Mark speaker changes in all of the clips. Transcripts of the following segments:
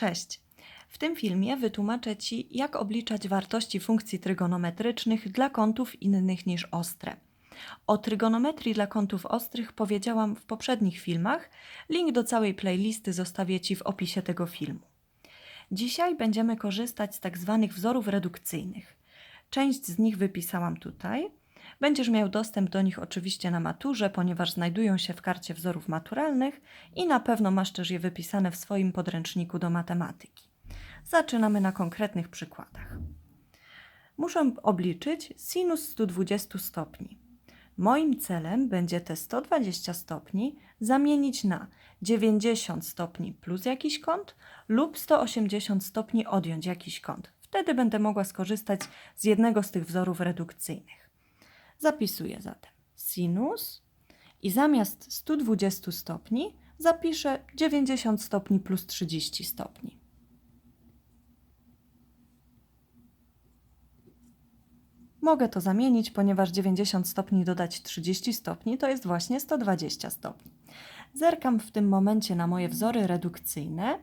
Speaker 1: Cześć! W tym filmie wytłumaczę Ci, jak obliczać wartości funkcji trygonometrycznych dla kątów innych niż ostre. O trygonometrii dla kątów ostrych powiedziałam w poprzednich filmach. Link do całej playlisty zostawię Ci w opisie tego filmu. Dzisiaj będziemy korzystać z tak zwanych wzorów redukcyjnych. Część z nich wypisałam tutaj. Będziesz miał dostęp do nich oczywiście na maturze, ponieważ znajdują się w karcie wzorów maturalnych i na pewno masz też je wypisane w swoim podręczniku do matematyki. Zaczynamy na konkretnych przykładach. Muszę obliczyć sinus 120 stopni. Moim celem będzie te 120 stopni zamienić na 90 stopni plus jakiś kąt lub 180 stopni odjąć jakiś kąt. Wtedy będę mogła skorzystać z jednego z tych wzorów redukcyjnych. Zapisuję zatem sinus i zamiast 120 stopni zapiszę 90 stopni plus 30 stopni. Mogę to zamienić, ponieważ 90 stopni dodać 30 stopni to jest właśnie 120 stopni. Zerkam w tym momencie na moje wzory redukcyjne.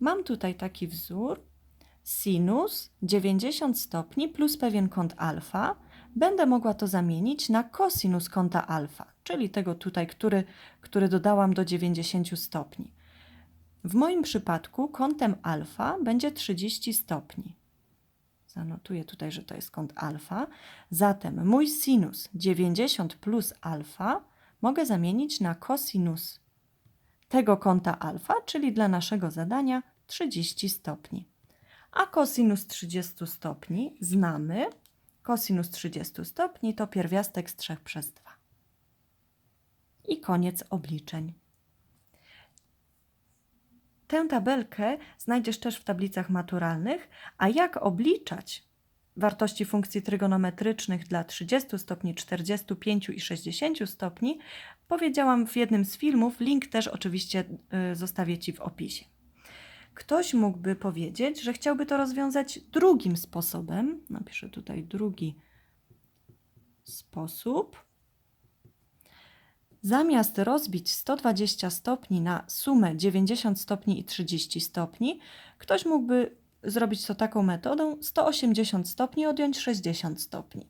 Speaker 1: Mam tutaj taki wzór sinus 90 stopni plus pewien kąt alfa. Będę mogła to zamienić na kosinus kąta alfa, czyli tego tutaj, który, który dodałam do 90 stopni. W moim przypadku kątem alfa będzie 30 stopni. Zanotuję tutaj, że to jest kąt alfa. Zatem mój sinus 90 plus alfa mogę zamienić na kosinus tego kąta alfa, czyli dla naszego zadania 30 stopni. A kosinus 30 stopni znamy. Kosinus 30 stopni to pierwiastek z 3 przez 2. I koniec obliczeń. Tę tabelkę znajdziesz też w tablicach maturalnych, a jak obliczać wartości funkcji trygonometrycznych dla 30 stopni, 45 i 60 stopni, powiedziałam w jednym z filmów. Link też oczywiście y, zostawię Ci w opisie. Ktoś mógłby powiedzieć, że chciałby to rozwiązać drugim sposobem. Napiszę tutaj drugi sposób. Zamiast rozbić 120 stopni na sumę 90 stopni i 30 stopni, ktoś mógłby zrobić to taką metodą 180 stopni odjąć 60 stopni.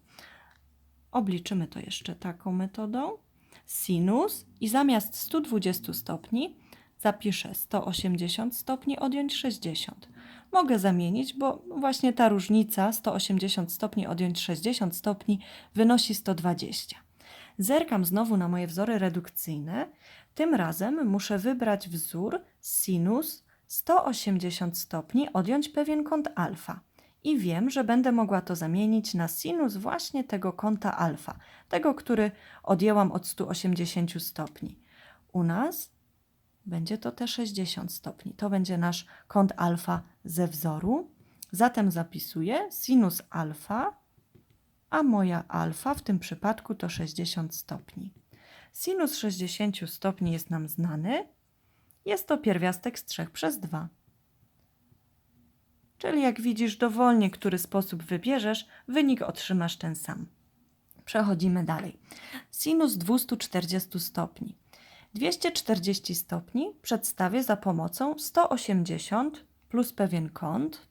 Speaker 1: Obliczymy to jeszcze taką metodą. Sinus i zamiast 120 stopni zapiszę 180 stopni odjąć 60. Mogę zamienić, bo właśnie ta różnica 180 stopni odjąć 60 stopni wynosi 120. Zerkam znowu na moje wzory redukcyjne. Tym razem muszę wybrać wzór sinus 180 stopni odjąć pewien kąt alfa. I wiem, że będę mogła to zamienić na sinus właśnie tego kąta alfa, tego, który odjęłam od 180 stopni. U nas będzie to te 60 stopni. To będzie nasz kąt alfa ze wzoru. Zatem zapisuję sinus alfa a moja alfa w tym przypadku to 60 stopni. Sinus 60 stopni jest nam znany. Jest to pierwiastek z 3 przez 2. Czyli jak widzisz, dowolnie który sposób wybierzesz, wynik otrzymasz ten sam. Przechodzimy dalej. Sinus 240 stopni. 240 stopni przedstawię za pomocą 180 plus pewien kąt.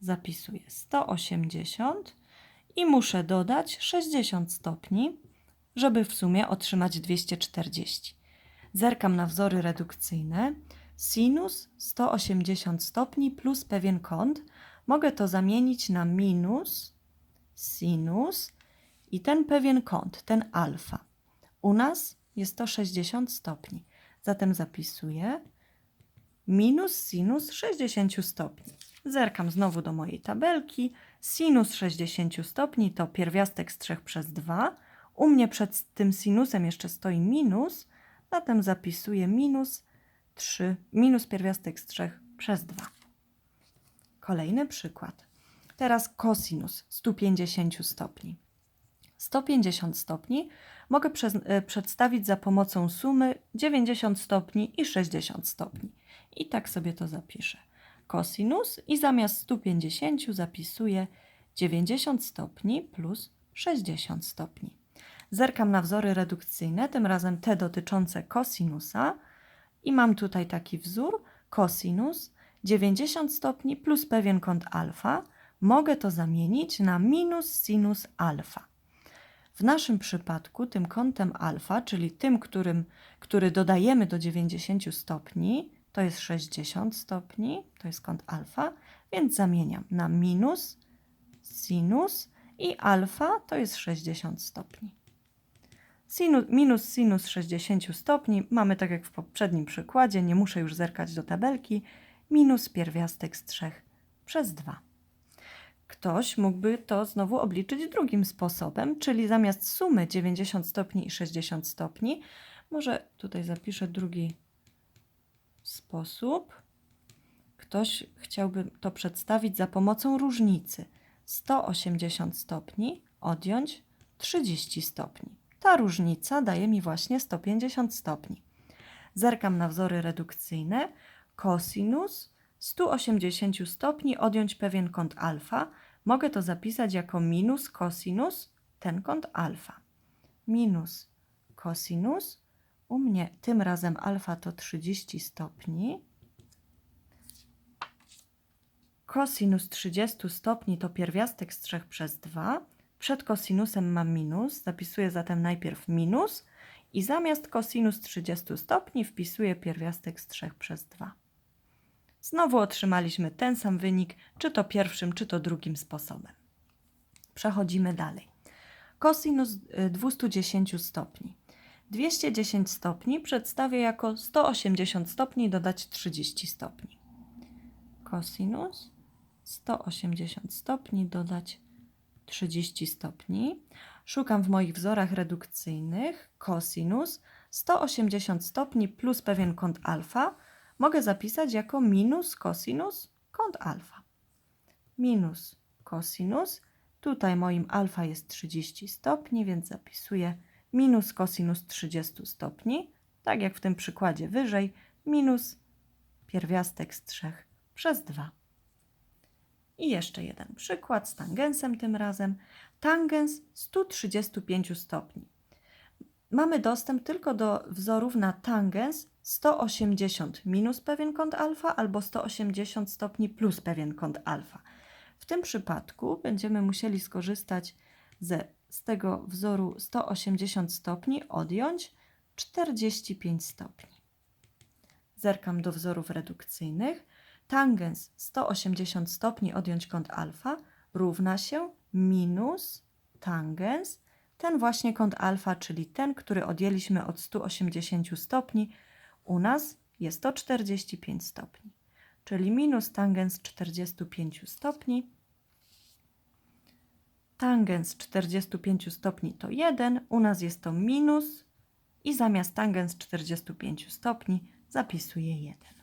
Speaker 1: Zapisuję 180 i muszę dodać 60 stopni, żeby w sumie otrzymać 240. Zerkam na wzory redukcyjne. Sinus 180 stopni plus pewien kąt. Mogę to zamienić na minus sinus i ten pewien kąt, ten alfa. U nas jest to 60 stopni. Zatem zapisuję minus sinus 60 stopni. Zerkam znowu do mojej tabelki. Sinus 60 stopni to pierwiastek z 3 przez 2. U mnie przed tym sinusem jeszcze stoi minus, zatem zapisuję minus 3, minus pierwiastek z 3 przez 2. Kolejny przykład. Teraz kosinus 150 stopni. 150 stopni mogę przez, e, przedstawić za pomocą sumy 90 stopni i 60 stopni. I tak sobie to zapiszę kosinus i zamiast 150 zapisuję 90 stopni plus 60 stopni. Zerkam na wzory redukcyjne, tym razem te dotyczące kosinusa i mam tutaj taki wzór kosinus 90 stopni plus pewien kąt alfa, mogę to zamienić na minus sinus alfa. W naszym przypadku tym kątem alfa, czyli tym, którym, który dodajemy do 90 stopni, to jest 60 stopni, to jest kąt alfa, więc zamieniam na minus sinus i alfa to jest 60 stopni. Sinus, minus sinus 60 stopni mamy tak jak w poprzednim przykładzie, nie muszę już zerkać do tabelki, minus pierwiastek z 3 przez 2. Ktoś mógłby to znowu obliczyć drugim sposobem, czyli zamiast sumy 90 stopni i 60 stopni, może tutaj zapiszę drugi sposób. Ktoś chciałby to przedstawić za pomocą różnicy 180 stopni odjąć 30 stopni. Ta różnica daje mi właśnie 150 stopni. Zerkam na wzory redukcyjne. Kosinus 180 stopni odjąć pewien kąt alfa. Mogę to zapisać jako minus kosinus ten kąt alfa. Minus kosinus. U mnie tym razem alfa to 30 stopni. Kosinus 30 stopni to pierwiastek z 3 przez 2. Przed kosinusem mam minus, zapisuję zatem najpierw minus i zamiast kosinus 30 stopni wpisuję pierwiastek z 3 przez 2. Znowu otrzymaliśmy ten sam wynik, czy to pierwszym, czy to drugim sposobem. Przechodzimy dalej. Kosinus y, 210 stopni. 210 stopni przedstawię jako 180 stopni dodać 30 stopni. Kosinus 180 stopni dodać 30 stopni. Szukam w moich wzorach redukcyjnych kosinus 180 stopni plus pewien kąt alfa mogę zapisać jako minus kosinus kąt alfa. Minus kosinus, tutaj moim alfa jest 30 stopni, więc zapisuję minus kosinus 30 stopni, tak jak w tym przykładzie wyżej, minus pierwiastek z 3 przez 2. I jeszcze jeden przykład z tangensem tym razem. Tangens 135 stopni. Mamy dostęp tylko do wzorów na tangens 180 minus pewien kąt alfa albo 180 stopni plus pewien kąt alfa. W tym przypadku będziemy musieli skorzystać ze, z tego wzoru 180 stopni, odjąć 45 stopni. Zerkam do wzorów redukcyjnych. Tangens 180 stopni odjąć kąt alfa równa się minus tangens, ten właśnie kąt alfa, czyli ten, który odjęliśmy od 180 stopni, u nas jest to 45 stopni. Czyli minus tangens 45 stopni. Tangens 45 stopni to 1, u nas jest to minus i zamiast tangens 45 stopni zapisuję 1.